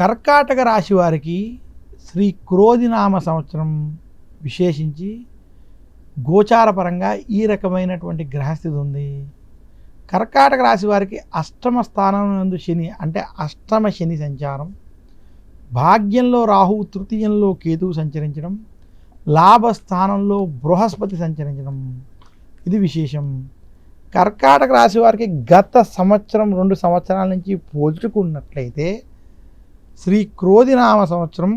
కర్కాటక రాశి వారికి శ్రీ క్రోధినామ సంవత్సరం విశేషించి గోచారపరంగా ఈ రకమైనటువంటి గ్రహస్థితి ఉంది. కర్కాటక రాశి వారికి అష్టమ స్థానం నందు శని అంటే అష్టమ శని సంచారం భాగ్యంలో రాహువు తృతీయంలో కేతువు సంచరించడం లాభస్థానంలో బృహస్పతి సంచరించడం. ఇది విశేషం. కర్కాటక రాశి వారికి గత సంవత్సరం రెండు సంవత్సరాల నుంచి పోల్చుకున్నట్లయితే శ్రీ క్రోధినామ సంవత్సరం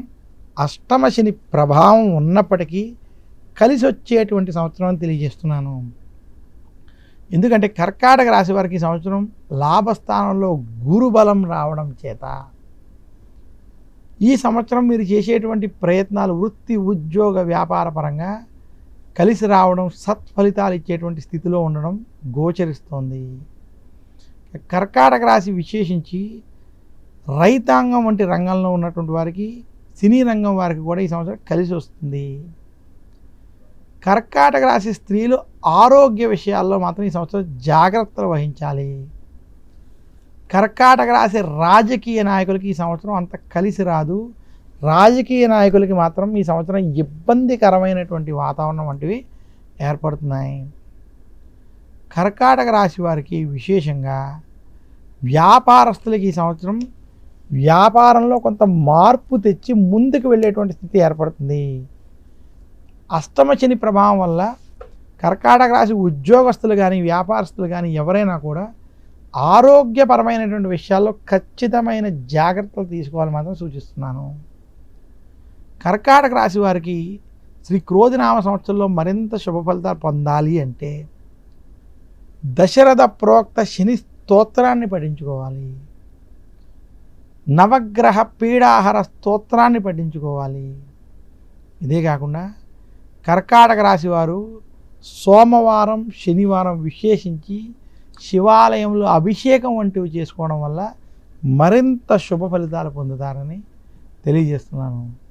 అష్టమ శని ప్రభావం ఉన్నప్పటికీ కలిసి వచ్చేటువంటి సంవత్సరం అని తెలియజేస్తున్నాను. ఎందుకంటే కర్కాటక రాశి వారికి సంవత్సరం లాభస్థానంలో గురుబలం రావడం చేత. ఈ సంవత్సరం మీరు చేసేటువంటి ప్రయత్నాలు వృత్తి ఉద్యోగ వ్యాపార పరంగా కలిసి రావడం సత్ఫలితాలు ఇచ్చేటువంటి స్థితిలో ఉండడం గోచరిస్తోంది. కర్కాటక రాశి విశేషించి రైతాంగం వంటి రంగంలో ఉన్నటువంటి వారికి సినీ రంగం వారికి కూడా ఈ సంవత్సరం కలిసి వస్తుంది. కర్కాటక రాశి స్త్రీలు ఆరోగ్య విషయాల్లో మాత్రం ఈ సంవత్సరం జాగ్రత్తలు వహించాలి. కర్కాటక రాశి రాజకీయ నాయకులకి ఈ సంవత్సరం అంత కలిసి రాదు. రాజకీయ నాయకులకి మాత్రం ఈ సంవత్సరం ఇబ్బందికరమైనటువంటి వాతావరణం వంటివి ఏర్పడుతున్నాయి. కర్కాటక రాశి వారికి విశేషంగా వ్యాపారస్తులకి ఈ సంవత్సరం వ్యాపారంలో కొంత మార్పు తెచ్చి ముందుకు వెళ్ళేటువంటి స్థితి ఏర్పడుతుంది. అష్టమశని ప్రభావం వల్ల కర్కాటక రాశి ఉద్యోగస్తులు కానీ వ్యాపారస్తులు కానీ ఎవరైనా కూడా ఆరోగ్యపరమైనటువంటి విషయాల్లో ఖచ్చితమైన జాగ్రత్తలు తీసుకోవాలని మాత్రం సూచిస్తున్నాను. కర్కాటక రాశి వారికి శ్రీ క్రోధినామ సంవత్సరంలో మరింత శుభ ఫలితాలు పొందాలి అంటే దశరథ ప్రోక్త శని స్తోత్రాన్ని పఠించుకోవాలి. నవగ్రహ పీడాహార స్తోత్రాన్ని పఠించుకోవాలి. ఇదే కాకుండా కర్కాటక రాశి వారు సోమవారం శనివారం విశేషించి శివాలయంలో అభిషేకం వంటివి చేసుకోవడం వల్ల మరింత శుభ ఫలితాలు పొందుతారని తెలియజేస్తున్నాను.